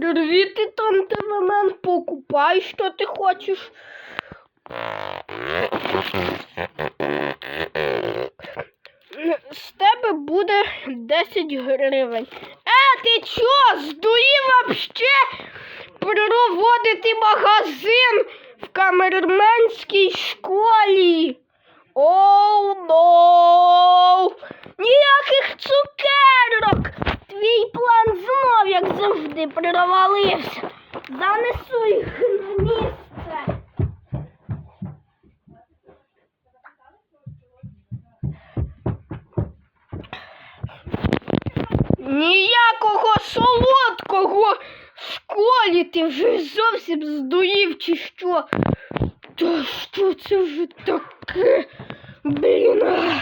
Привіт, тантивемен, покупай, що ти хочеш. З тебе буде 10 гривень. Е, ти чо, здурів вообще проводити магазин в камерменській школі? Оу, ноу! Ніяких цукерок! Твій план знов, як завжди, провалився. Занесу їх на місце. Ніякого солодкого в школі ти вже зовсім здурів чи що? Та що це вже таке? Блін. а. М,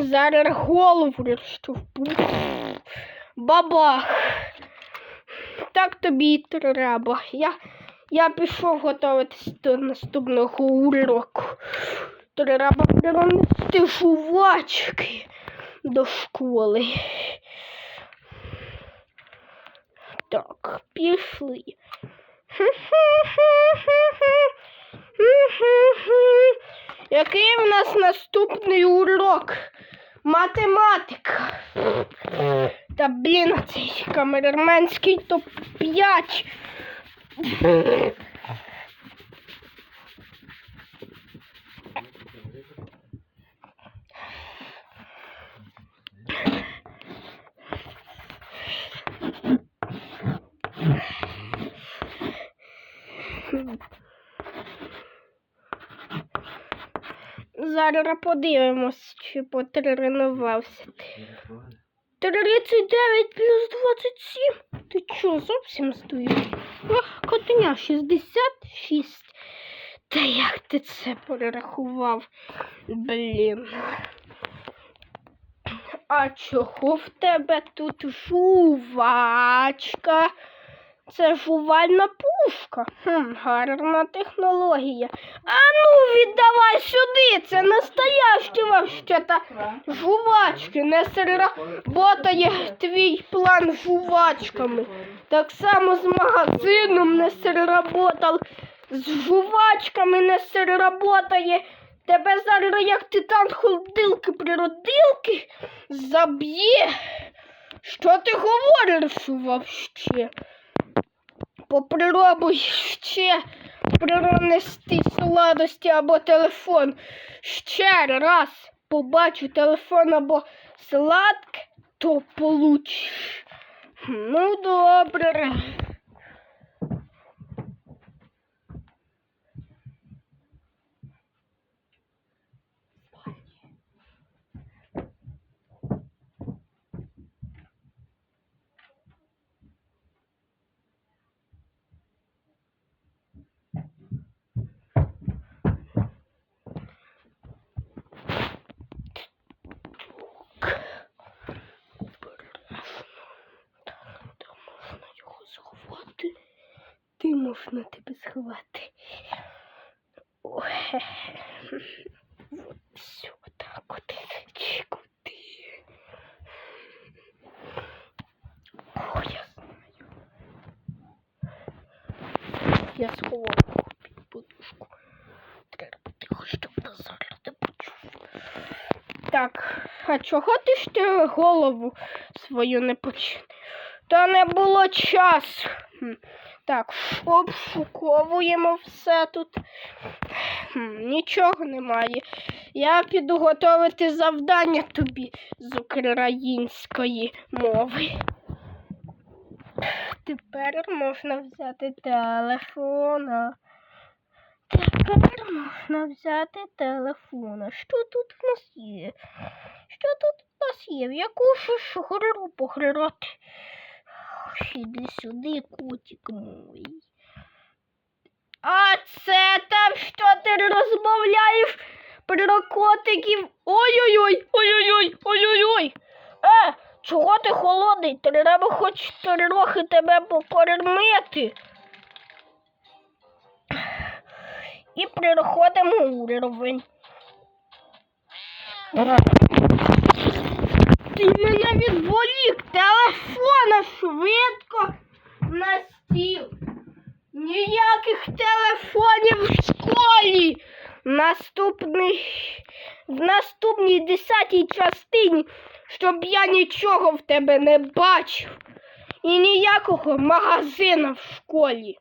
Зараз голову розштовхну. Бабах. Так тобі й треба. Я, я пішов готуватись до наступного уроку. Треба принести жувачки до школи. Так, пішли. Який в нас наступний урок? Математика. Та блін, цей камерменський топ-5. Зараз подивимось, чи потренувався. 39 плюс 27. Ти чо, зовсім стоїш? Котеня 66. Та як ти це перерахував? Блін. А чого в тебе тут жувачка? Це жувальна пушка. Хм, гарна технологія. А ну, віддавай сюди, це настоящі вообще-то жувачки. Не сработає твій план жувачками. Так само з магазином не сработав. З жувачками не сработає. Тебе зараз як титан холодилки природилки заб'є. Що ти говориш вообще? Попробуй ще принести сладості або телефон. Ще раз побачу телефон або сладке, то получиш. Ну, добре. Де можна його сховати? Де можна тебе сховати? Ой. От все так от. Чекути. О, я знаю. Я сховав його під подушку. Треба тихо, щоб Назар не почув. Так, а чого ти ще голову свою не починив? Та не було часу. Так, обшуковуємо все тут. Нічого немає. Я піду готувати завдання тобі з української мови. Тепер можна взяти телефона. Тепер можна взяти телефона. Що тут в нас є? Що тут в нас є? В яку ж гру пограти? Іди сюди, котик мой. А це там що ти розмовляєш про котиків? Ой-ой-ой, ой-ой-ой, ой-ой-ой. Е, чого ти холодний? Треба хоч трохи тебе покормити. І переходимо уровень. Ти мене відволік, швидко на стіл. Ніяких телефонів в школі. Наступний, в наступній десятій частині, щоб я нічого в тебе не бачив. І ніякого магазина в школі.